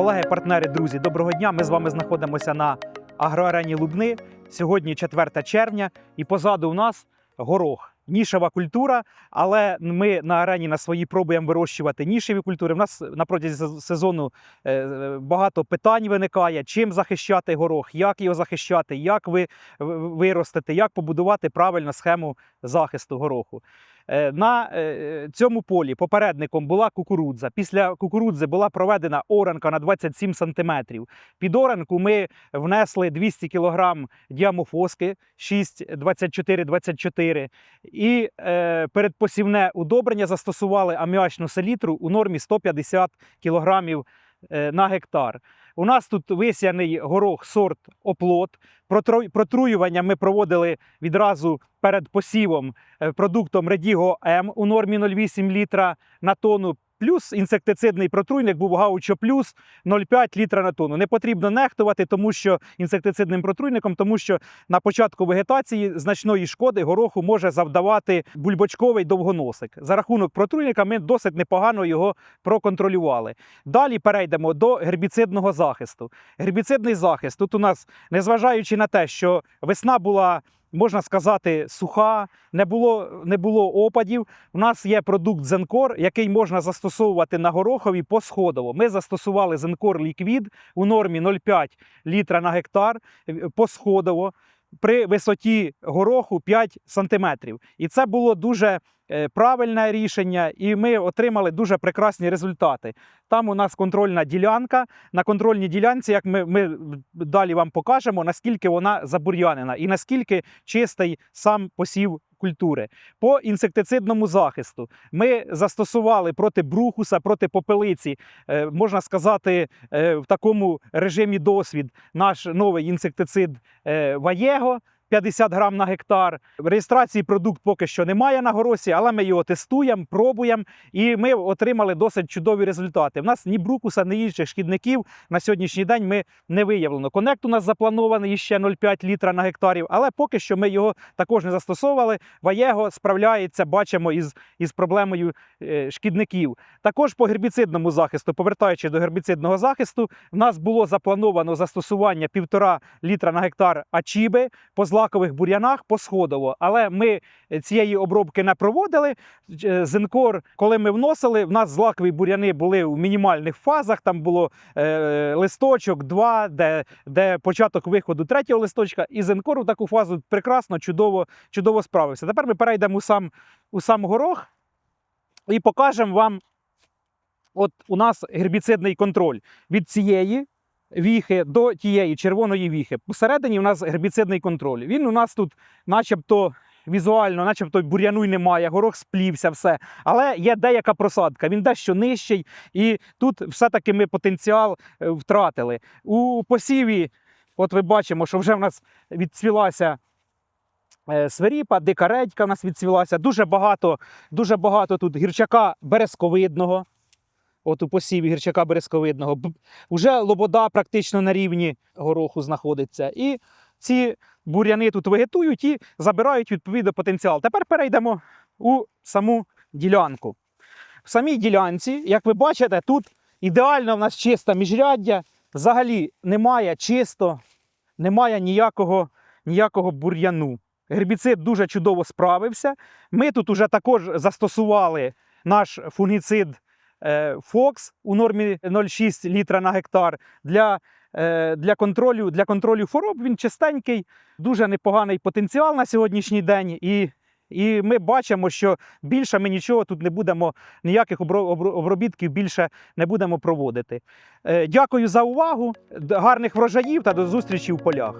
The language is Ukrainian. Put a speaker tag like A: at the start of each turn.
A: Колеги, партнери, друзі, доброго дня. Ми з вами знаходимося на агроарені Лубни. Сьогодні 4 червня, і позаду у нас горох. Нішева культура, але ми на арені на своїй пробуємо вирощувати нішеві культури. У нас на протязі сезону е, е, багато питань виникає: чим захищати горох, як його захищати, як ви виростити, як побудувати правильну схему захисту гороху. Е, На е, цьому полі попередником була кукурудза. Після кукурудзи була проведена оранка на 27 см. Під оранку ми внесли 200 кг діамофоски 6,24-24 і е, передпосівне удобрення застосували аміачну селітру у нормі 150 кг е, на гектар. У нас тут висяний горох сорт оплот. Протруювання ми проводили відразу перед посівом е, продуктом Редіго М у нормі 0,8 літра на тонну. Плюс інсектицидний протруйник був Гаучо Плюс 0,5 літра на тонну. Не потрібно нехтувати, тому що інсектицидним протруйником, тому що на початку вегетації значної шкоди гороху може завдавати бульбочковий довгоносик. За рахунок протруйника ми досить непогано його проконтролювали. Далі перейдемо до гербіцидного захисту. Гербіцидний захист тут у нас, незважаючи на те, що весна була. Можна сказати, суха, не було, не було опадів. У нас є продукт Зенкор, який можна застосовувати на горохові посходово. Ми застосували Зенкор Ліквід у нормі 0,5 літра на гектар е, посходово при висоті гороху 5 сантиметрів. І це було дуже е, правильне рішення, і ми отримали дуже прекрасні результати. Там у нас контрольна ділянка. На контрольній ділянці, як ми, ми далі вам покажемо, наскільки вона забур'янена і наскільки чистий сам посів культури. По інсектицидному захисту ми застосували проти брухуса, проти попелиці, е, можна сказати, е, в такому режимі досвід наш новий інсектицид е, Ваєго. 50 грам на гектар. Реєстрації продукт поки що немає на горосі, але ми його тестуємо, пробуємо, і ми отримали досить чудові результати. В нас ні брукуса, ні інших шкідників на сьогоднішній день ми не виявлено. Конект у нас запланований ще 0,5 літра на гектарів, але поки що ми його також не застосовували. Ваєго справляється, бачимо, із, із проблемою е, шкідників. Також по гербіцидному захисту, повертаючи до гербіцидного захисту, в нас було заплановано застосування 1,5 літра на гектар ачіби по злакових бур'янах посходово. Але ми цієї обробки не проводили. Е, Зенкор, коли ми вносили, в нас злакові бур'яни були в мінімальних фазах. Там було е, листочок, два, де, де початок виходу третього листочка. І Зенкор у таку фазу прекрасно, чудово, чудово справився. Тепер ми перейдемо у сам, у сам горох і покажемо вам. От у нас гербіцидний контроль від цієї віхи до тієї червоної віхи. Посередині у нас гербіцидний контроль. Він у нас тут, начебто, візуально, начебто бур'яну й немає, горох сплівся, все. Але є деяка просадка, він дещо нижчий, і тут все-таки ми потенціал е, втратили. У посіві, от ви бачимо, що вже в нас відцвілася. е, Сверіпа, дика редька в нас відцвілася. Дуже багато, дуже багато тут гірчака березковидного. От у посіві гірчака березковидного. Уже лобода практично на рівні гороху знаходиться. І ці бур'яни тут вегетують і забирають відповідно потенціал. Тепер перейдемо у саму ділянку. В самій ділянці, як ви бачите, тут ідеально в нас чисте міжряддя. Взагалі немає чисто, немає ніякого, ніякого бур'яну. Гербіцид дуже чудово справився. Ми тут уже також застосували наш фунгіцид е, Fox у нормі 0,6 літра на гектар. Для, е, для, контролю, для контролю хвороб він чистенький, дуже непоганий потенціал на сьогоднішній день. І, і ми бачимо, що більше ми нічого тут не будемо, ніяких обро- обро- обробітків більше не будемо проводити. Е, Дякую за увагу, гарних врожаїв та до зустрічі в полях.